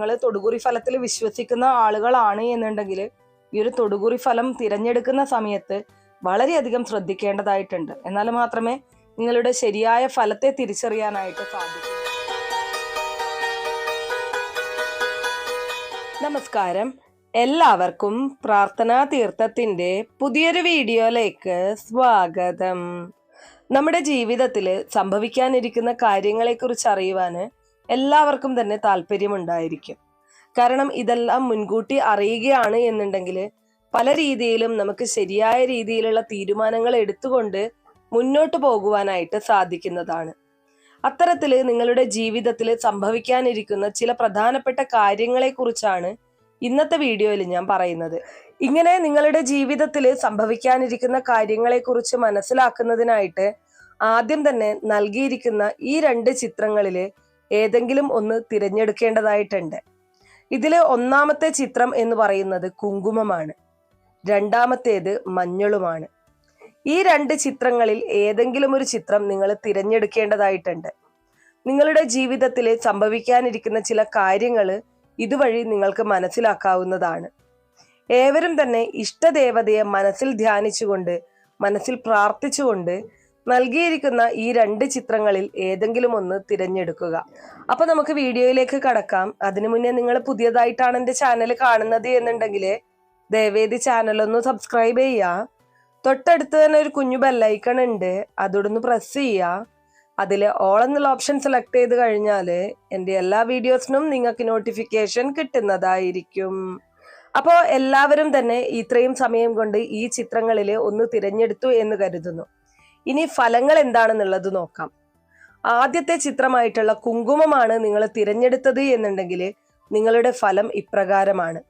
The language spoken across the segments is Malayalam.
നിങ്ങൾ തൊടുകുറി ഫലത്തിൽ വിശ്വസിക്കുന്ന ആളുകളാണ് എന്നുണ്ടെങ്കിൽ ഈ ഒരു തൊടുകുറി ഫലം തിരഞ്ഞെടുക്കുന്ന സമയത്ത് വളരെയധികം ശ്രദ്ധിക്കേണ്ടതായിട്ടുണ്ട്. എന്നാൽ മാത്രമേ നിങ്ങളുടെ ശരിയായ ഫലത്തെ തിരിച്ചറിയാനായിട്ട് സാധിക്കൂ. നമസ്കാരം. എല്ലാവർക്കും പ്രാർത്ഥനാ തീർത്ഥത്തിന്റെ പുതിയൊരു വീഡിയോയിലേക്ക് സ്വാഗതം. നമ്മുടെ ജീവിതത്തിൽ സംഭവിക്കാനിരിക്കുന്ന കാര്യങ്ങളെക്കുറിച്ച് അറിയുവാന് എല്ലാവർക്കും തന്നെ താല്പര്യമുണ്ടായിരിക്കും. കാരണം ഇതെല്ലാം മുൻകൂട്ടി അറിയുകയാണ് എന്നുണ്ടെങ്കിൽ പല രീതിയിലും നമുക്ക് ശരിയായ രീതിയിലുള്ള തീരുമാനങ്ങൾ എടുത്തുകൊണ്ട് മുന്നോട്ട് പോകുവാനായിട്ട് സാധിക്കുന്നതാണ്. അത്തരത്തിൽ നിങ്ങളുടെ ജീവിതത്തിൽ സംഭവിക്കാനിരിക്കുന്ന ചില പ്രധാനപ്പെട്ട കാര്യങ്ങളെക്കുറിച്ചാണ് ഇന്നത്തെ വീഡിയോയിൽ ഞാൻ പറയുന്നത്. ഇങ്ങനെ നിങ്ങളുടെ ജീവിതത്തിൽ സംഭവിക്കാനിരിക്കുന്ന കാര്യങ്ങളെക്കുറിച്ച് മനസ്സിലാക്കുന്നതിനായിട്ട് ആദ്യം തന്നെ നൽകിയിരിക്കുന്ന ഈ രണ്ട് ചിത്രങ്ങളിൽ ഏതെങ്കിലും ഒന്ന് തിരഞ്ഞെടുക്കേണ്ടതായിട്ടുണ്ട്. ഇതിലെ ഒന്നാമത്തെ ചിത്രം എന്ന് പറയുന്നത് കുങ്കുമമാണ്. രണ്ടാമത്തേത് മഞ്ഞളുമാണ്. ഈ രണ്ട് ചിത്രങ്ങളിൽ ഏതെങ്കിലും ഒരു ചിത്രം നിങ്ങൾ തിരഞ്ഞെടുക്കേണ്ടതായിട്ടുണ്ട്. നിങ്ങളുടെ ജീവിതത്തിൽ സംഭവിക്കാനിരിക്കുന്ന ചില കാര്യങ്ങൾ ഇതുവഴി നിങ്ങൾക്ക് മനസ്സിലാക്കാവുന്നതാണ്. ഏവരും തന്നെ ഇഷ്ടദേവതയെ മനസ്സിൽ ധ്യാനിച്ചുകൊണ്ട് മനസ്സിൽ പ്രാർത്ഥിച്ചുകൊണ്ട് നൽകിയിരിക്കുന്ന ഈ രണ്ട് ചിത്രങ്ങളിൽ ഏതെങ്കിലും ഒന്ന് തിരഞ്ഞെടുക്കുക. അപ്പൊ നമുക്ക് വീഡിയോയിലേക്ക് കടക്കാം. അതിനു മുന്നേ നിങ്ങൾ പുതിയതായിട്ടാണ് എന്റെ ചാനൽ കാണുന്നത് എന്നുണ്ടെങ്കിൽ ദയവേദി ചാനൽ ഒന്ന് സബ്സ്ക്രൈബ് ചെയ്യുക. തൊട്ടടുത്ത് തന്നെ ഒരു കുഞ്ഞു ബെല്ലൈക്കൺ ഉണ്ട്. അതോടൊന്ന് പ്രസ് ചെയ്യുക. അതിൽ ഓൾ എന്നുള്ള ഓപ്ഷൻ സെലക്ട് ചെയ്ത് കഴിഞ്ഞാൽ എന്റെ എല്ലാ വീഡിയോസിനും നിങ്ങൾക്ക് നോട്ടിഫിക്കേഷൻ കിട്ടുന്നതായിരിക്കും. അപ്പോൾ എല്ലാവരും തന്നെ ഇത്രയും സമയം കൊണ്ട് ഈ ചിത്രങ്ങളിൽ ഒന്ന് തിരഞ്ഞെടുത്തു എന്ന് കരുതുന്നു. ഇനി ഫലങ്ങൾ എന്താണെന്നുള്ളത് നോക്കാം. ആദ്യത്തെ ചിത്രമായിട്ടുള്ള കുങ്കുമമാണ് നിങ്ങൾ തിരഞ്ഞെടുത്തത് എന്നുണ്ടെങ്കിൽ നിങ്ങളുടെ ഫലം ഇപ്രകാരമാണ്.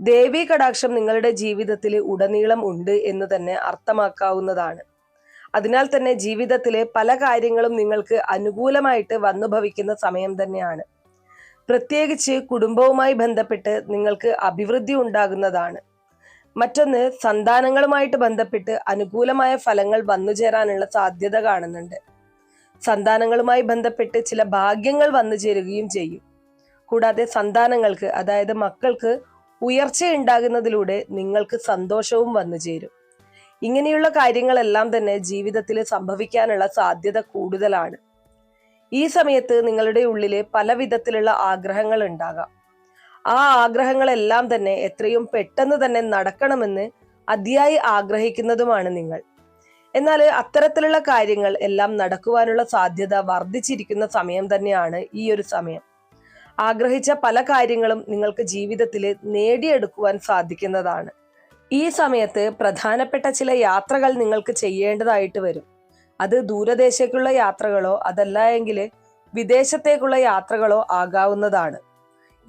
ദേവി കടാക്ഷം നിങ്ങളുടെ ജീവിതത്തിൽ ഉടനീളം ഉണ്ട് എന്ന് തന്നെ അർത്ഥമാക്കാവുന്നതാണ്. അതിനാൽ തന്നെ ജീവിതത്തിലെ പല കാര്യങ്ങളും നിങ്ങൾക്ക് അനുകൂലമായിട്ട് വന്നു ഭവിക്കുന്ന സമയം തന്നെയാണ്. പ്രത്യേകിച്ച് കുടുംബവുമായി ബന്ധപ്പെട്ട് നിങ്ങൾക്ക് അഭിവൃദ്ധി ഉണ്ടാകുന്നതാണ്. മറ്റൊന്ന് സന്താനങ്ങളുമായിട്ട് ബന്ധപ്പെട്ട് അനുകൂലമായ ഫലങ്ങൾ വന്നു ചേരാനുള്ള സാധ്യത കാണുന്നുണ്ട്. സന്താനങ്ങളുമായി ബന്ധപ്പെട്ട് ചില ഭാഗ്യങ്ങൾ വന്നു ചേരുകയും ചെയ്യും. കൂടാതെ സന്താനങ്ങൾക്ക് അതായത് മക്കൾക്ക് ഉയർച്ച ഉണ്ടാകുന്നതിലൂടെ നിങ്ങൾക്ക് സന്തോഷവും വന്നു ചേരും. ഇങ്ങനെയുള്ള കാര്യങ്ങളെല്ലാം തന്നെ ജീവിതത്തിൽ സംഭവിക്കാനുള്ള സാധ്യത കൂടുതലാണ്. ഈ സമയത്ത് നിങ്ങളുടെ ഉള്ളിൽ പല വിധത്തിലുള്ള ആഗ്രഹങ്ങൾ ഉണ്ടാകാം. ആ ആഗ്രഹങ്ങളെല്ലാം തന്നെ എത്രയും പെട്ടെന്ന് തന്നെ നടക്കണമെന്ന് അതിയായി ആഗ്രഹിക്കുന്നതുമാണ് നിങ്ങൾ. എന്നാൽ അത്തരത്തിലുള്ള കാര്യങ്ങൾ എല്ലാം നടക്കുവാനുള്ള സാധ്യത വർദ്ധിച്ചിരിക്കുന്ന സമയം തന്നെയാണ് ഈ ഒരു സമയം. ആഗ്രഹിച്ച പല കാര്യങ്ങളും നിങ്ങൾക്ക് ജീവിതത്തിൽ നേടിയെടുക്കുവാൻ സാധിക്കുന്നതാണ്. ഈ സമയത്ത് പ്രധാനപ്പെട്ട ചില യാത്രകൾ നിങ്ങൾക്ക് ചെയ്യേണ്ടതായിട്ട് വരും. അത് ദൂരദേശേക്കുള്ള യാത്രകളോ അതല്ല എങ്കിൽ വിദേശത്തേക്കുള്ള യാത്രകളോ ആകാവുന്നതാണ്.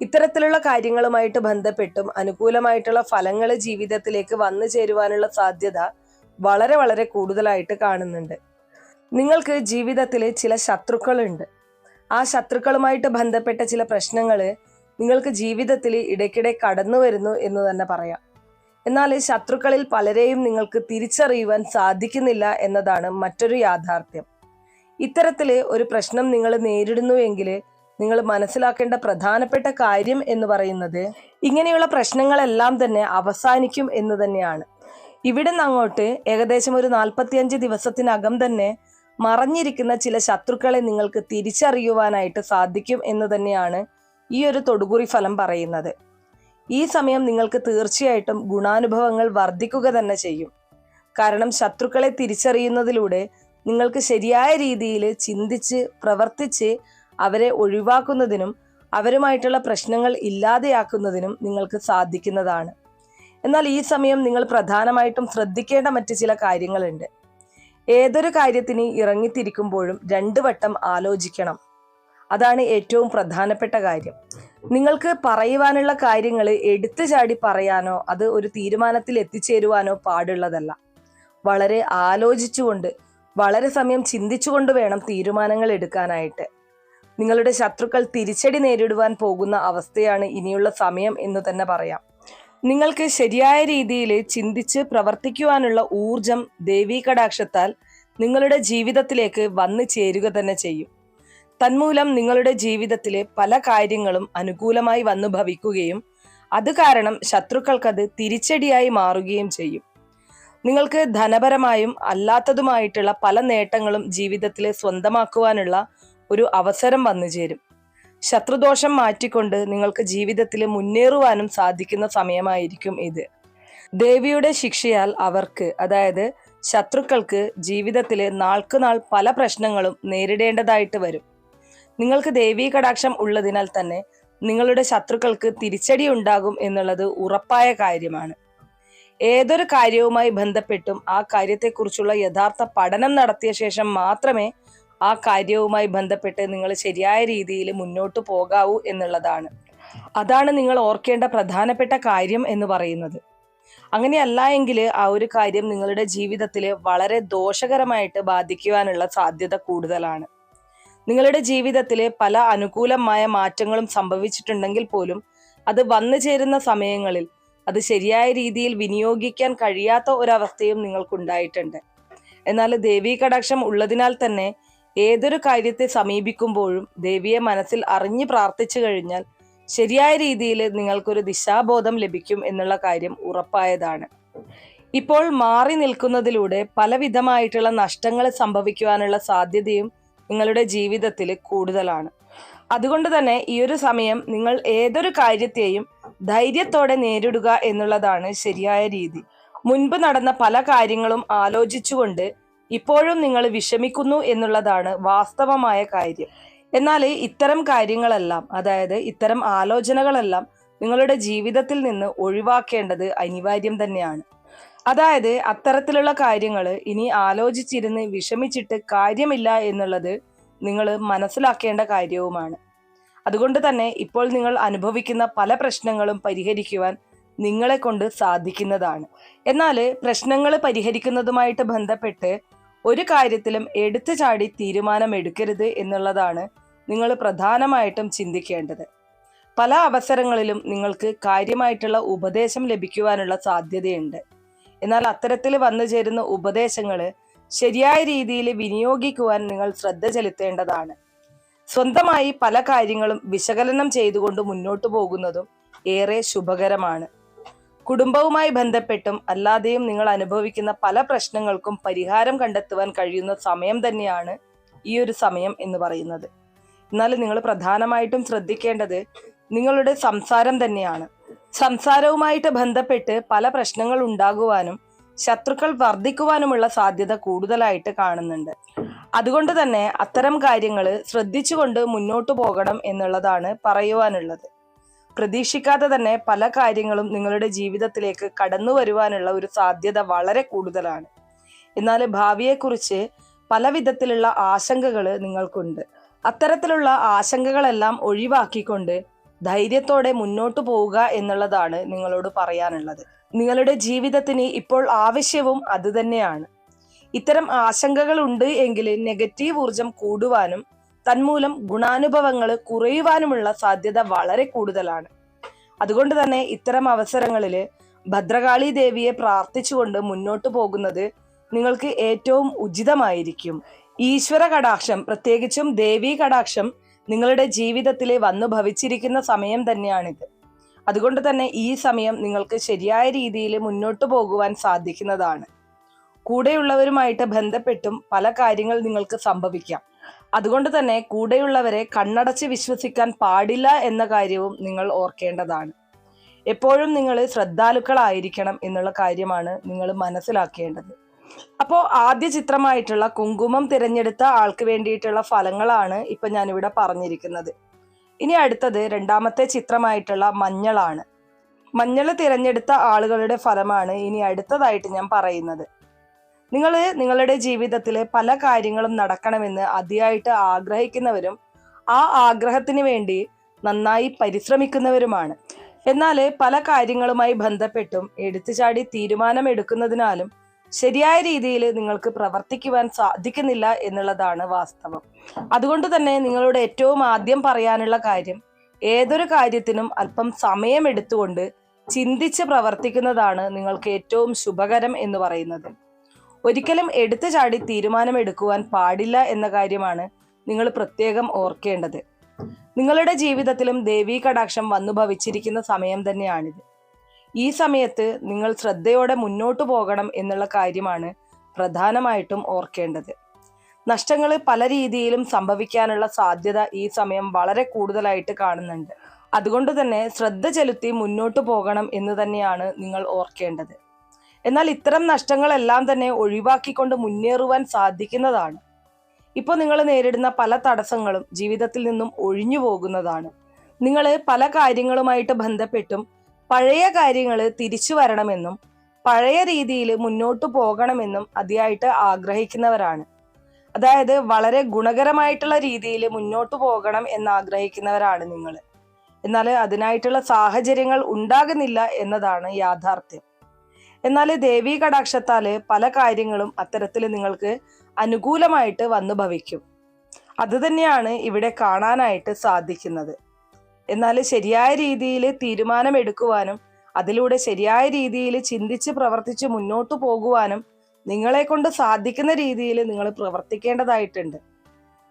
ഇത്തരത്തിലുള്ള കാര്യങ്ങളുമായിട്ട് ബന്ധപ്പെട്ടും അനുകൂലമായിട്ടുള്ള ഫലങ്ങൾ ജീവിതത്തിലേക്ക് വന്നു ചേരുവാനുള്ള സാധ്യത വളരെ വളരെ കൂടുതലായിട്ട് കാണുന്നുണ്ട്. നിങ്ങൾക്ക് ജീവിതത്തിൽ ചില ശത്രുക്കളുണ്ട്. ആ ശത്രുക്കളുമായിട്ട് ബന്ധപ്പെട്ട ചില പ്രശ്നങ്ങൾ നിങ്ങൾക്ക് ജീവിതത്തിൽ ഇടയ്ക്കിടെ കടന്നു വരുന്നു എന്ന് തന്നെ പറയാം. എന്നാൽ ശത്രുക്കളിൽ പലരെയും നിങ്ങൾക്ക് തിരിച്ചറിയുവാൻ സാധിക്കുന്നില്ല എന്നതാണ് മറ്റൊരു യാഥാർത്ഥ്യം. ഇത്തരത്തിൽ ഒരു പ്രശ്നം നിങ്ങൾ നേരിടുന്നുവെങ്കിൽ നിങ്ങൾ മനസ്സിലാക്കേണ്ട പ്രധാനപ്പെട്ട കാര്യം എന്ന് പറയുന്നത് ഇങ്ങനെയുള്ള പ്രശ്നങ്ങളെല്ലാം തന്നെ അവസാനിക്കും എന്ന് തന്നെയാണ്. ഇവിടെ നിന്ന് അങ്ങോട്ട് ഏകദേശം ഒരു നാൽപ്പത്തിയഞ്ച് ദിവസത്തിനകം തന്നെ മറഞ്ഞിരിക്കുന്ന ചില ശത്രുക്കളെ നിങ്ങൾക്ക് തിരിച്ചറിയുവാനായിട്ട് സാധിക്കും എന്ന് തന്നെയാണ് ഈ ഒരു തൊടുകുറി ഫലം പറയുന്നത്. ഈ സമയം നിങ്ങൾക്ക് തീർച്ചയായിട്ടും ഗുണാനുഭവങ്ങൾ വർദ്ധിക്കുക തന്നെ ചെയ്യും. കാരണം ശത്രുക്കളെ തിരിച്ചറിയുന്നതിലൂടെ നിങ്ങൾക്ക് ശരിയായ രീതിയിൽ ചിന്തിച്ച് പ്രവർത്തിച്ച് അവരെ ഒഴിവാക്കുന്നതിനും അവരുമായിട്ടുള്ള പ്രശ്നങ്ങൾ ഇല്ലാതെയാക്കുന്നതിനും നിങ്ങൾക്ക് സാധിക്കുന്നതാണ്. എന്നാൽ ഈ സമയം നിങ്ങൾ പ്രധാനമായിട്ടും ശ്രദ്ധിക്കേണ്ട മറ്റ് ചില കാര്യങ്ങളുണ്ട്. ഏതൊരു കാര്യത്തിന് ഇറങ്ങിത്തിരിക്കുമ്പോഴും രണ്ടു വട്ടം ആലോചിക്കണം. അതാണ് ഏറ്റവും പ്രധാനപ്പെട്ട കാര്യം. നിങ്ങൾക്ക് പറയുവാനുള്ള കാര്യങ്ങൾ എടുത്തു ചാടി പറയാനോ അത് ഒരു തീരുമാനത്തിൽ എത്തിച്ചേരുവാനോ പാടുള്ളതല്ല. വളരെ ആലോചിച്ചുകൊണ്ട് വളരെ സമയം ചിന്തിച്ചുകൊണ്ട് വേണം തീരുമാനങ്ങൾ എടുക്കാനായിട്ട്. നിങ്ങളുടെ ശത്രുക്കൾ തിരിച്ചടി നേരിടുവാൻ പോകുന്ന അവസ്ഥയാണ് ഇനിയുള്ള സമയം എന്ന് തന്നെ പറയാം. നിങ്ങൾക്ക് ശരിയായ രീതിയിൽ ചിന്തിച്ച് പ്രവർത്തിക്കുവാനുള്ള ഊർജം ദേവീ കടാക്ഷത്താൽ നിങ്ങളുടെ ജീവിതത്തിലേക്ക് വന്നു ചേരുക തന്നെ ചെയ്യും. തന്മൂലം നിങ്ങളുടെ ജീവിതത്തിലെ പല കാര്യങ്ങളും അനുകൂലമായി വന്നു ഭവിക്കുകയും അത് കാരണം ശത്രുക്കൾക്കത് തിരിച്ചടിയായി മാറുകയും ചെയ്യും. നിങ്ങൾക്ക് ധനപരമായും അല്ലാത്തതുമായിട്ടുള്ള പല നേട്ടങ്ങളും ജീവിതത്തിൽ സ്വന്തമാക്കുവാനുള്ള ഒരു അവസരം വന്നു ചേരും. ശത്രുദോഷം മാറ്റിക്കൊണ്ട് നിങ്ങൾക്ക് ജീവിതത്തിൽ മുന്നേറുവാനും സാധിക്കുന്ന സമയമായിരിക്കും ഇത്. ദേവിയുടെ ശിക്ഷയാൽ അവർക്ക് അതായത് ശത്രുക്കൾക്ക് ജീവിതത്തിൽ നാൾക്കുനാൾ പല പ്രശ്നങ്ങളും നേരിടേണ്ടതായിട്ട് വരും. നിങ്ങൾക്ക് ദേവീ കടാക്ഷം ഉള്ളതിനാൽ തന്നെ നിങ്ങളുടെ ശത്രുക്കൾക്ക് തിരിച്ചടി ഉണ്ടാകും എന്നുള്ളത് ഉറപ്പായ കാര്യമാണ്. ഏതൊരു കാര്യവുമായി ബന്ധപ്പെട്ടും ആ കാര്യത്തെക്കുറിച്ചുള്ള യഥാർത്ഥ പഠനം നടത്തിയ ശേഷം മാത്രമേ ആ കാര്യവുമായി ബന്ധപ്പെട്ട് നിങ്ങൾ ശരിയായ രീതിയിൽ മുന്നോട്ട് പോകാവൂ എന്നുള്ളതാണ്. അതാണ് നിങ്ങൾ ഓർക്കേണ്ട പ്രധാനപ്പെട്ട കാര്യം എന്ന് പറയുന്നത്. അങ്ങനെയല്ല എങ്കിൽ ആ ഒരു കാര്യം നിങ്ങളുടെ ജീവിതത്തിൽ വളരെ ദോഷകരമായിട്ട് ബാധിക്കുവാനുള്ള സാധ്യത കൂടുതലാണ്. നിങ്ങളുടെ ജീവിതത്തിൽ പല അനുകൂലമായ മാറ്റങ്ങളും സംഭവിച്ചിട്ടുണ്ടെങ്കിൽ പോലും അത് വന്നു ചേരുന്ന സമയങ്ങളിൽ അത് ശരിയായ രീതിയിൽ വിനിയോഗിക്കാൻ കഴിയാത്ത ഒരവസ്ഥയും നിങ്ങൾക്കുണ്ടായിട്ടുണ്ട്. എന്നാൽ ദേവീ കടാക്ഷം ഉള്ളതിനാൽ തന്നെ ഏതൊരു കാര്യത്തെ സമീപിക്കുമ്പോഴും ദേവിയെ മനസ്സിൽ അറിഞ്ഞു പ്രാർത്ഥിച്ചു കഴിഞ്ഞാൽ ശരിയായ രീതിയിൽ നിങ്ങൾക്കൊരു ദിശാബോധം ലഭിക്കും എന്നുള്ള കാര്യം ഉറപ്പായതാണ്. ഇപ്പോൾ മാറി നിൽക്കുന്നതിലൂടെ പലവിധമായിട്ടുള്ള നഷ്ടങ്ങൾ സംഭവിക്കുവാനുള്ള സാധ്യതയും നിങ്ങളുടെ ജീവിതത്തിൽ കൂടുതലാണ്. അതുകൊണ്ട് തന്നെ ഈ ഒരു സമയം നിങ്ങൾ ഏതൊരു കാര്യത്തെയും ധൈര്യത്തോടെ നേരിടുക എന്നുള്ളതാണ് ശരിയായ രീതി. മുൻപ് നടന്ന പല കാര്യങ്ങളും ആലോചിച്ചുകൊണ്ട് ഇപ്പോഴും നിങ്ങൾ വിഷമിക്കുന്നു എന്നുള്ളതാണ് വാസ്തവമായ കാര്യം. എന്നാൽ ഇത്തരം കാര്യങ്ങളെല്ലാം അതായത് ഇത്തരം ആലോചനകളെല്ലാം നിങ്ങളുടെ ജീവിതത്തിൽ നിന്ന് ഒഴിവാക്കേണ്ടത് അനിവാര്യം തന്നെയാണ്. അതായത് അത്തരത്തിലുള്ള കാര്യങ്ങൾ ഇനി ആലോചിച്ചിരുന്ന് വിഷമിച്ചിട്ട് കാര്യമില്ല എന്നുള്ളത് നിങ്ങൾ മനസ്സിലാക്കേണ്ട കാര്യവുമാണ്. അതുകൊണ്ട് തന്നെ ഇപ്പോൾ നിങ്ങൾ അനുഭവിക്കുന്ന പല പ്രശ്നങ്ങളും പരിഹരിക്കുവാൻ നിങ്ങളെ കൊണ്ട് സാധിക്കുന്നതാണ്. എന്നാൽ പ്രശ്നങ്ങൾ പരിഹരിക്കുന്നതുമായിട്ട് ബന്ധപ്പെട്ട് ഒരു കാര്യത്തിലും എടുത്തു ചാടി തീരുമാനമെടുക്കരുത് എന്നുള്ളതാണ് നിങ്ങൾ പ്രധാനമായിട്ടും ചിന്തിക്കേണ്ടത്. പല അവസരങ്ങളിലും നിങ്ങൾക്ക് കാര്യമായിട്ടുള്ള ഉപദേശം ലഭിക്കുവാനുള്ള സാധ്യതയുണ്ട്. എന്നാൽ അത്തരത്തിൽ വന്നു ചേരുന്ന ഉപദേശങ്ങൾ ശരിയായ രീതിയിൽ വിനിയോഗിക്കുവാൻ നിങ്ങൾ ശ്രദ്ധ ചെലുത്തേണ്ടതാണ്. സ്വന്തമായി പല കാര്യങ്ങളും വിശകലനം ചെയ്തുകൊണ്ട് മുന്നോട്ടു പോകുന്നതും ഏറെ ശുഭകരമാണ്. കുടുംബവുമായി ബന്ധപ്പെട്ടും അല്ലാതെയും നിങ്ങൾ അനുഭവിക്കുന്ന പല പ്രശ്നങ്ങൾക്കും പരിഹാരം കണ്ടെത്തുവാൻ കഴിയുന്ന സമയം തന്നെയാണ് ഈ ഒരു സമയം എന്ന് പറയുന്നത്. എന്നാൽ നിങ്ങൾ പ്രധാനമായിട്ടും ശ്രദ്ധിക്കേണ്ടത് നിങ്ങളുടെ സംസാരം തന്നെയാണ്. സംസാരവുമായിട്ട് ബന്ധപ്പെട്ട് പല പ്രശ്നങ്ങൾ ഉണ്ടാകുവാനും ശത്രുക്കൾ വർദ്ധിക്കുവാനുമുള്ള സാധ്യത കൂടുതലായിട്ട് കാണുന്നുണ്ട്. അതുകൊണ്ട് തന്നെ അത്തരം കാര്യങ്ങൾ ശ്രദ്ധിച്ചുകൊണ്ട് മുന്നോട്ടു പോകണം എന്നുള്ളതാണ് പറയുവാനുള്ളത്. പ്രതീക്ഷിക്കാതെ തന്നെ പല കാര്യങ്ങളും നിങ്ങളുടെ ജീവിതത്തിലേക്ക് കടന്നു വരുവാനുള്ള ഒരു സാധ്യത വളരെ കൂടുതലാണ്. എന്നാൽ ഭാവിയെക്കുറിച്ച് പല വിധത്തിലുള്ള ആശങ്കകൾ നിങ്ങൾക്കുണ്ട്. അത്തരത്തിലുള്ള ആശങ്കകളെല്ലാം ഒഴിവാക്കിക്കൊണ്ട് ധൈര്യത്തോടെ മുന്നോട്ടു പോവുക എന്നുള്ളതാണ് നിങ്ങളോട് പറയാനുള്ളത്. നിങ്ങളുടെ ജീവിതത്തിന് ഇപ്പോൾ ആവശ്യവും അതുതന്നെയാണ് ഇത്തരം ആശങ്കകൾ ഉണ്ട് എങ്കിൽ നെഗറ്റീവ് ഊർജം കൂടുവാനും തന്മൂലം ഗുണാനുഭവങ്ങൾ കുറയുവാനുമുള്ള സാധ്യത വളരെ കൂടുതലാണ്. അതുകൊണ്ട് തന്നെ ഇത്തരം അവസരങ്ങളിൽ ഭദ്രകാളി ദേവിയെ പ്രാർത്ഥിച്ചുകൊണ്ട് മുന്നോട്ട് പോകുന്നത് നിങ്ങൾക്ക് ഏറ്റവും ഉചിതമായിരിക്കും. ഈശ്വര കടാക്ഷം പ്രത്യേകിച്ചും ദേവി കടാക്ഷം നിങ്ങളുടെ ജീവിതത്തിൽ വന്നു ഭവിച്ചിരിക്കുന്ന സമയം തന്നെയാണിത്. അതുകൊണ്ട് തന്നെ ഈ സമയം നിങ്ങൾക്ക് ശരിയായ രീതിയിൽ മുന്നോട്ട് പോകുവാൻ സാധിക്കുന്നതാണ്. കൂടെയുള്ളവരുമായിട്ട് ബന്ധപ്പെട്ടും പല കാര്യങ്ങൾ നിങ്ങൾക്ക് സംഭവിക്കാം. അതുകൊണ്ട് തന്നെ കൂടെയുള്ളവരെ കണ്ണടച്ച് വിശ്വസിക്കാൻ പാടില്ല എന്ന കാര്യവും നിങ്ങൾ ഓർക്കേണ്ടതാണ്. എപ്പോഴും നിങ്ങൾ ശ്രദ്ധാലുക്കളായിരിക്കണം എന്നുള്ള കാര്യമാണ് നിങ്ങൾ മനസ്സിലാക്കേണ്ടത്. അപ്പോൾ ആദ്യ ചിത്രമായിട്ടുള്ള കുങ്കുമം തിരഞ്ഞെടുത്ത ആൾക്ക് വേണ്ടിയിട്ടുള്ള ഫലങ്ങളാണ് ഇപ്പം ഞാനിവിടെ പറഞ്ഞിരിക്കുന്നത്. ഇനി അടുത്തത് രണ്ടാമത്തെ ചിത്രമായിട്ടുള്ള മഞ്ഞളാണ്. മഞ്ഞൾ തിരഞ്ഞെടുത്ത ആളുകളുടെ ഫലമാണ് ഇനി അടുത്തതായിട്ട് ഞാൻ പറയുന്നത്. നിങ്ങൾ നിങ്ങളുടെ ജീവിതത്തിൽ പല കാര്യങ്ങളും നടക്കണമെന്ന് അതിയായിട്ട് ആഗ്രഹിക്കുന്നവരും ആ ആഗ്രഹത്തിന് വേണ്ടി നന്നായി പരിശ്രമിക്കുന്നവരുമാണ്. എന്നാൽ പല കാര്യങ്ങളുമായി ബന്ധപ്പെട്ടും എടുത്തുചാടി തീരുമാനമെടുക്കുന്നതിനാലും ശരിയായ രീതിയിൽ നിങ്ങൾക്ക് പ്രവർത്തിക്കുവാൻ സാധിക്കുന്നില്ല എന്നുള്ളതാണ് വാസ്തവം. അതുകൊണ്ട് തന്നെ നിങ്ങളോട് ഏറ്റവും ആദ്യം പറയാനുള്ള കാര്യം ഏതൊരു കാര്യത്തിനും അല്പം സമയമെടുത്തുകൊണ്ട് ചിന്തിച്ച് പ്രവർത്തിക്കുന്നതാണ് നിങ്ങൾക്ക് ഏറ്റവും ശുഭകരം എന്ന് പറയുന്നത്. ഒരിക്കലും എടുത്തു ചാടി തീരുമാനമെടുക്കുവാൻ പാടില്ല എന്ന കാര്യമാണ് നിങ്ങൾ പ്രത്യേകം ഓർക്കേണ്ടത്. നിങ്ങളുടെ ജീവിതത്തിലും ദേവീ കടാക്ഷം വന്നു ഭവിച്ചിരിക്കുന്ന സമയം തന്നെയാണിത്. ഈ സമയത്ത് നിങ്ങൾ ശ്രദ്ധയോടെ മുന്നോട്ടു പോകണം എന്നുള്ള കാര്യമാണ് പ്രധാനമായിട്ടും ഓർക്കേണ്ടത്. നഷ്ടങ്ങൾ പല രീതിയിലും സംഭവിക്കാനുള്ള സാധ്യത ഈ സമയം വളരെ കൂടുതലായിട്ട് കാണുന്നുണ്ട്. അതുകൊണ്ട് തന്നെ ശ്രദ്ധ ചെലുത്തി മുന്നോട്ടു പോകണം എന്ന് തന്നെയാണ് നിങ്ങൾ ഓർക്കേണ്ടത്. എന്നാൽ ഇത്തരം നഷ്ടങ്ങളെല്ലാം തന്നെ ഒഴിവാക്കിക്കൊണ്ട് മുന്നേറുവാൻ സാധിക്കുന്നതാണ്. ഇപ്പോൾ നിങ്ങൾ നേരിടുന്ന പല തടസ്സങ്ങളും ജീവിതത്തിൽ നിന്നും ഒഴിഞ്ഞു പോകുന്നതാണ്. നിങ്ങൾ പല കാര്യങ്ങളുമായിട്ട് ബന്ധപ്പെട്ടും പഴയ കാര്യങ്ങൾ തിരിച്ചു വരണമെന്നും പഴയ രീതിയിൽ മുന്നോട്ട് പോകണമെന്നും അതിയായിട്ട് ആഗ്രഹിക്കുന്നവരാണ്. അതായത് വളരെ ഗുണകരമായിട്ടുള്ള രീതിയിൽ മുന്നോട്ട് പോകണം എന്ന് ആഗ്രഹിക്കുന്നവരാണ് നിങ്ങൾ. എന്നാൽ അതിനായിട്ടുള്ള സാഹചര്യങ്ങൾ ഉണ്ടാകുന്നില്ല എന്നതാണ് യാഥാർത്ഥ്യം. എന്നാൽ ദേവീ കടാക്ഷത്താൽ പല കാര്യങ്ങളും അത്തരത്തിൽ നിങ്ങൾക്ക് അനുകൂലമായിട്ട് വന്നു ഭവിക്കും. അത് തന്നെയാണ് ഇവിടെ കാണാനായിട്ട് സാധിക്കുന്നത്. എന്നാൽ ശരിയായ രീതിയിൽ തീരുമാനമെടുക്കുവാനും അതിലൂടെ ശരിയായ രീതിയിൽ ചിന്തിച്ച് പ്രവർത്തിച്ച് മുന്നോട്ട് പോകുവാനും നിങ്ങളെ കൊണ്ട് സാധിക്കുന്ന രീതിയിൽ നിങ്ങൾ പ്രവർത്തിക്കേണ്ടതായിട്ടുണ്ട്.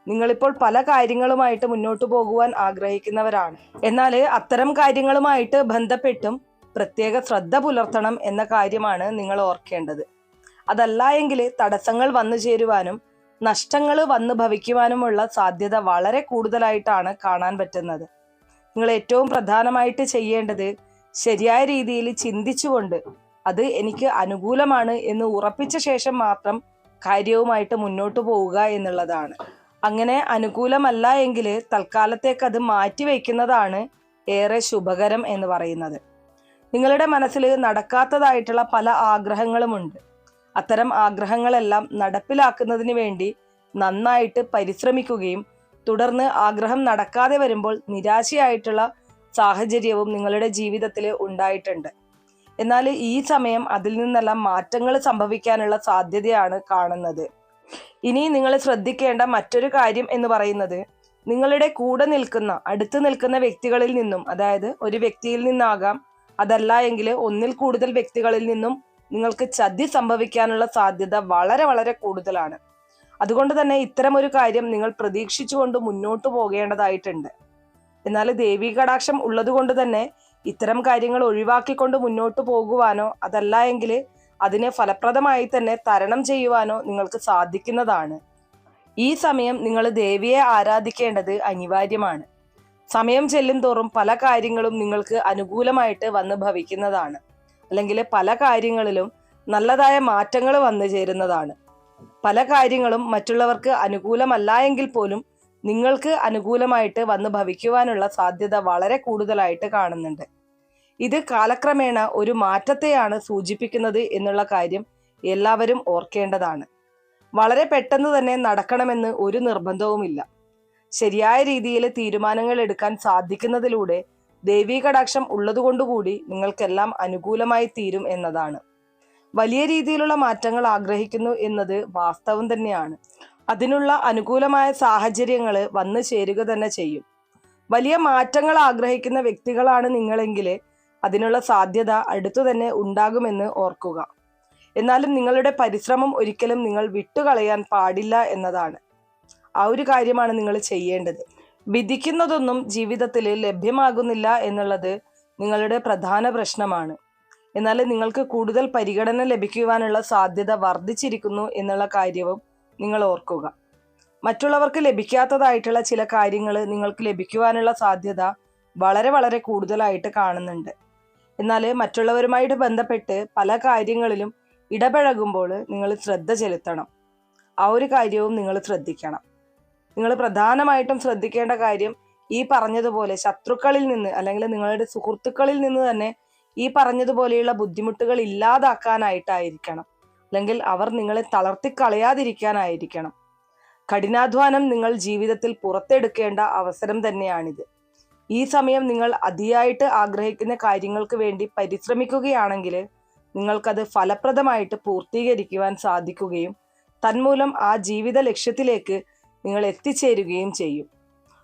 നിങ്ങളിപ്പോൾ പല കാര്യങ്ങളുമായിട്ട് മുന്നോട്ട് പോകുവാൻ ആഗ്രഹിക്കുന്നവരാണ്. എന്നാൽ അത്തരം കാര്യങ്ങളുമായിട്ട് ബന്ധപ്പെട്ടും പ്രത്യേക ശ്രദ്ധ പുലർത്തണം എന്ന കാര്യമാണ് നിങ്ങൾ ഓർക്കേണ്ടത്. അതല്ല എങ്കിൽ തടസ്സങ്ങൾ വന്നു ചേരുവാനും നഷ്ടങ്ങൾ വന്നു ഭവിക്കുവാനുമുള്ള സാധ്യത വളരെ കൂടുതലായിട്ടാണ് കാണാൻ പറ്റുന്നത്. നിങ്ങൾ ഏറ്റവും പ്രധാനമായിട്ട് ചെയ്യേണ്ടത് ശരിയായ രീതിയിൽ ചിന്തിച്ചുകൊണ്ട് അത് എനിക്ക് അനുകൂലമാണ് എന്ന് ഉറപ്പിച്ച ശേഷം മാത്രം കാര്യവുമായിട്ട് മുന്നോട്ട് പോവുക എന്നുള്ളതാണ്. അങ്ങനെ അനുകൂലമല്ല എങ്കിൽ തൽക്കാലത്തേക്ക് അത് മാറ്റി വയ്ക്കുന്നതാണ് ഏറെ ശുഭകരം എന്ന് പറയുന്നത്. നിങ്ങളുടെ മനസ്സിൽ നടക്കാത്തതായിട്ടുള്ള പല ആഗ്രഹങ്ങളുമുണ്ട്. അത്തരം ആഗ്രഹങ്ങളെല്ലാം നടപ്പിലാക്കുന്നതിന് വേണ്ടി നന്നായിട്ട് പരിശ്രമിക്കുകയും തുടർന്ന് ആഗ്രഹം നടക്കാതെ വരുമ്പോൾ നിരാശയായിട്ടുള്ള സാഹചര്യവും നിങ്ങളുടെ ജീവിതത്തിൽ ഉണ്ടായിട്ടുണ്ട്. എന്നാൽ ഈ സമയം അതിൽ നിന്നെല്ലാം മാറ്റങ്ങൾ സംഭവിക്കാനുള്ള സാധ്യതയാണ് കാണുന്നത്. ഇനി നിങ്ങൾ ശ്രദ്ധിക്കേണ്ട മറ്റൊരു കാര്യം എന്ന് പറയുന്നത് നിങ്ങളുടെ കൂടെ നിൽക്കുന്ന അടുത്ത് നിൽക്കുന്ന വ്യക്തികളിൽ നിന്നും അതായത് ഒരു വ്യക്തിയിൽ നിന്നാകാം അതല്ല എങ്കിൽ ഒന്നിൽ കൂടുതൽ വ്യക്തികളിൽ നിന്നും നിങ്ങൾക്ക് ചതി സംഭവിക്കാനുള്ള സാധ്യത വളരെ വളരെ കൂടുതലാണ്. അതുകൊണ്ട് തന്നെ ഇത്തരം ഒരു കാര്യം നിങ്ങൾ പ്രതീക്ഷിച്ചുകൊണ്ട് മുന്നോട്ട് പോകേണ്ടതായിട്ടുണ്ട്. എന്നാൽ ദേവീ കടാക്ഷം ഉള്ളതുകൊണ്ട് തന്നെ ഇത്തരം കാര്യങ്ങൾ ഒഴിവാക്കിക്കൊണ്ട് മുന്നോട്ട് പോകുവാനോ അതല്ല എങ്കിൽ അതിനെ ഫലപ്രദമായി തന്നെ തരണം ചെയ്യുവാനോ നിങ്ങൾക്ക് സാധിക്കുന്നതാണ്. ഈ സമയം നിങ്ങൾ ദേവിയെ ആരാധിക്കേണ്ടത് അനിവാര്യമാണ്. സമയം ചെല്ലും തോറും പല കാര്യങ്ങളും നിങ്ങൾക്ക് അനുകൂലമായിട്ട് വന്ന് ഭവിക്കുന്നതാണ്. അല്ലെങ്കിൽ പല കാര്യങ്ങളിലും നല്ലതായ മാറ്റങ്ങൾ വന്നു ചേരുന്നതാണ്. പല കാര്യങ്ങളും മറ്റുള്ളവർക്ക് അനുകൂലമല്ല എങ്കിൽ പോലും നിങ്ങൾക്ക് അനുകൂലമായിട്ട് വന്ന് ഭവിക്കുവാനുള്ള സാധ്യത വളരെ കൂടുതലായിട്ട് കാണുന്നുണ്ട്. ഇത് കാലക്രമേണ ഒരു മാറ്റത്തെയാണ് സൂചിപ്പിക്കുന്നത് എന്നുള്ള കാര്യം എല്ലാവരും ഓർക്കേണ്ടതാണ്. വളരെ പെട്ടെന്ന് തന്നെ നടക്കണമെന്ന് ഒരു നിർബന്ധവുമില്ല. ശരിയായ രീതിയിൽ തീരുമാനങ്ങൾ എടുക്കാൻ സാധിക്കുന്നതിലൂടെ ദേവീ കടാക്ഷം ഉള്ളതുകൊണ്ടുകൂടി നിങ്ങൾക്കെല്ലാം അനുകൂലമായി തീരും എന്നതാണ്. വലിയ രീതിയിലുള്ള മാറ്റങ്ങൾ ആഗ്രഹിക്കുന്നു എന്നത് വാസ്തവം തന്നെയാണ്. അതിനുള്ള അനുകൂലമായ സാഹചര്യങ്ങൾ വന്നു ചേരുക തന്നെ ചെയ്യും. വലിയ മാറ്റങ്ങൾ ആഗ്രഹിക്കുന്ന വ്യക്തികളാണ് നിങ്ങളെങ്കിൽ അതിനുള്ള സാധ്യത അടുത്തു തന്നെ ഉണ്ടാകുമെന്ന് ഓർക്കുക. എന്നാലും നിങ്ങളുടെ പരിശ്രമം ഒരിക്കലും നിങ്ങൾ വിട്ടുകളയാൻ പാടില്ല എന്നതാണ്. ആ ഒരു കാര്യമാണ് നിങ്ങൾ ചെയ്യേണ്ടത്. വിധിക്കുന്നതൊന്നും ജീവിതത്തിൽ ലഭ്യമാകുന്നില്ല എന്നുള്ളത് നിങ്ങളുടെ പ്രധാന പ്രശ്നമാണ്. എന്നാൽ നിങ്ങൾക്ക് കൂടുതൽ പരിഗണന ലഭിക്കുവാനുള്ള സാധ്യത വർദ്ധിച്ചിരിക്കുന്നു എന്നുള്ള കാര്യവും നിങ്ങൾ ഓർക്കുക. മറ്റുള്ളവർക്ക് ലഭിക്കാത്തതായിട്ടുള്ള ചില കാര്യങ്ങൾ നിങ്ങൾക്ക് ലഭിക്കുവാനുള്ള സാധ്യത വളരെ വളരെ കൂടുതലായിട്ട് കാണുന്നുണ്ട്. എന്നാൽ മറ്റുള്ളവരുമായിട്ട് ബന്ധപ്പെട്ട് പല കാര്യങ്ങളിലും ഇടപഴകുമ്പോൾ നിങ്ങൾ ശ്രദ്ധ ചെലുത്തണം. ആ ഒരു കാര്യവും നിങ്ങൾ ശ്രദ്ധിക്കണം. നിങ്ങൾ പ്രധാനമായിട്ടും ശ്രദ്ധിക്കേണ്ട കാര്യം ഈ പറഞ്ഞതുപോലെ ശത്രുക്കളിൽ നിന്ന് അല്ലെങ്കിൽ നിങ്ങളുടെ സുഹൃത്തുക്കളിൽ നിന്ന് തന്നെ ഈ പറഞ്ഞതുപോലെയുള്ള ബുദ്ധിമുട്ടുകൾ ഇല്ലാതാക്കാനായിട്ടായിരിക്കണം. അല്ലെങ്കിൽ അവർ നിങ്ങളെ തളർത്തിക്കളയാതിരിക്കാനായിരിക്കണം. കഠിനാധ്വാനം നിങ്ങൾ ജീവിതത്തിൽ പുറത്തെടുക്കേണ്ട അവസരം തന്നെയാണിത്. ഈ സമയം നിങ്ങൾ അതിയായിട്ട് ആഗ്രഹിക്കുന്ന കാര്യങ്ങൾക്ക് വേണ്ടി പരിശ്രമിക്കുകയാണെങ്കിൽ നിങ്ങൾക്കത് ഫലപ്രദമായിട്ട് പൂർത്തീകരിക്കുവാൻ സാധിക്കുകയും തന്മൂലം ആ ജീവിത ലക്ഷ്യത്തിലേക്ക് നിങ്ങൾ എത്തിച്ചേരുകയും ചെയ്യും.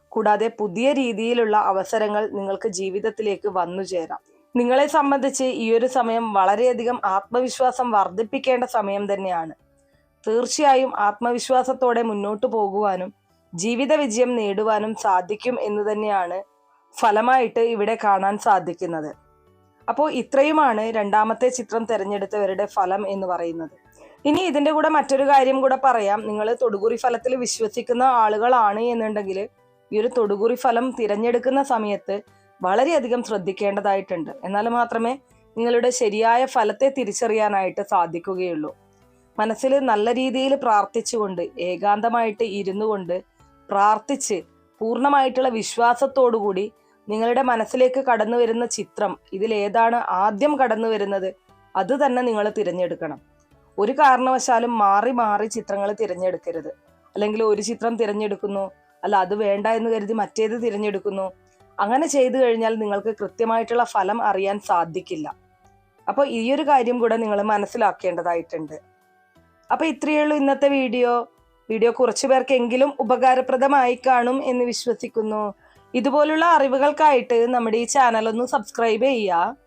കൂടാതെ പുതിയ രീതിയിലുള്ള അവസരങ്ങൾ നിങ്ങൾക്ക് ജീവിതത്തിലേക്ക് വന്നു ചേരാം. നിങ്ങളെ സംബന്ധിച്ച് ഈ ഒരു സമയം വളരെയധികം ആത്മവിശ്വാസം വർദ്ധിപ്പിക്കേണ്ട സമയം തന്നെയാണ്. തീർച്ചയായും ആത്മവിശ്വാസത്തോടെ മുന്നോട്ടു പോകുവാനും ജീവിത വിജയം നേടുവാനും സാധിക്കും എന്ന് തന്നെയാണ് ഫലമായിട്ട് ഇവിടെ കാണാൻ സാധിക്കുന്നത്. അപ്പോൾ ഇത്രയുമാണ് രണ്ടാമത്തെ ചിത്രം തിരഞ്ഞെടുത്തവരുടെ ഫലം എന്ന് പറയുന്നത്. ഇനി ഇതിന്റെ കൂടെ മറ്റൊരു കാര്യം കൂടെ പറയാം. നിങ്ങൾ തൊടുകുറി ഫലത്തിൽ വിശ്വസിക്കുന്ന ആളുകളാണ് എന്നുണ്ടെങ്കിൽ ഈ ഒരു തൊടുകുറി ഫലം തിരഞ്ഞെടുക്കുന്ന സമയത്ത് വളരെയധികം ശ്രദ്ധിക്കേണ്ടതായിട്ടുണ്ട്. എന്നാൽ മാത്രമേ നിങ്ങളുടെ ശരിയായ ഫലത്തെ തിരിച്ചറിയാനായിട്ട് സാധിക്കുകയുള്ളൂ. മനസ്സിൽ നല്ല രീതിയിൽ പ്രാർത്ഥിച്ചുകൊണ്ട് ഏകാന്തമായിട്ട് ഇരുന്നു കൊണ്ട് പ്രാർത്ഥിച്ച് പൂർണമായിട്ടുള്ള വിശ്വാസത്തോടുകൂടി നിങ്ങളുടെ മനസ്സിലേക്ക് കടന്നു വരുന്ന ചിത്രം ഇതിലേതാണ് ആദ്യം കടന്നു വരുന്നത് അത് തന്നെ നിങ്ങൾ തിരഞ്ഞെടുക്കണം. ഒരു കാരണവശാലും മാറി മാറി ചിത്രങ്ങൾ തിരഞ്ഞെടുക്കരുത്. അല്ലെങ്കിൽ ഒരു ചിത്രം തിരഞ്ഞെടുക്കുന്നു അല്ല അത് വേണ്ട എന്ന് കരുതി മറ്റേത് തിരഞ്ഞെടുക്കുന്നു. അങ്ങനെ ചെയ്തു കഴിഞ്ഞാൽ നിങ്ങൾക്ക് കൃത്യമായിട്ടുള്ള ഫലം അറിയാൻ സാധിക്കില്ല. അപ്പോൾ ഈ ഒരു കാര്യം കൂടെ നിങ്ങൾ മനസ്സിലാക്കേണ്ടതായിട്ടുണ്ട്. അപ്പോൾ ഇത്രയേ ഉള്ളൂ ഇന്നത്തെ വീഡിയോ. വീഡിയോ കുറച്ചു പേർക്കെങ്കിലും ഉപകാരപ്രദമായി കാണും എന്ന് വിശ്വസിക്കുന്നു. ഇതുപോലുള്ള അറിവുകൾക്കായിട്ട് നമ്മുടെ ഈ ചാനൽ ഒന്ന് സബ്സ്ക്രൈബ് ചെയ്യുക.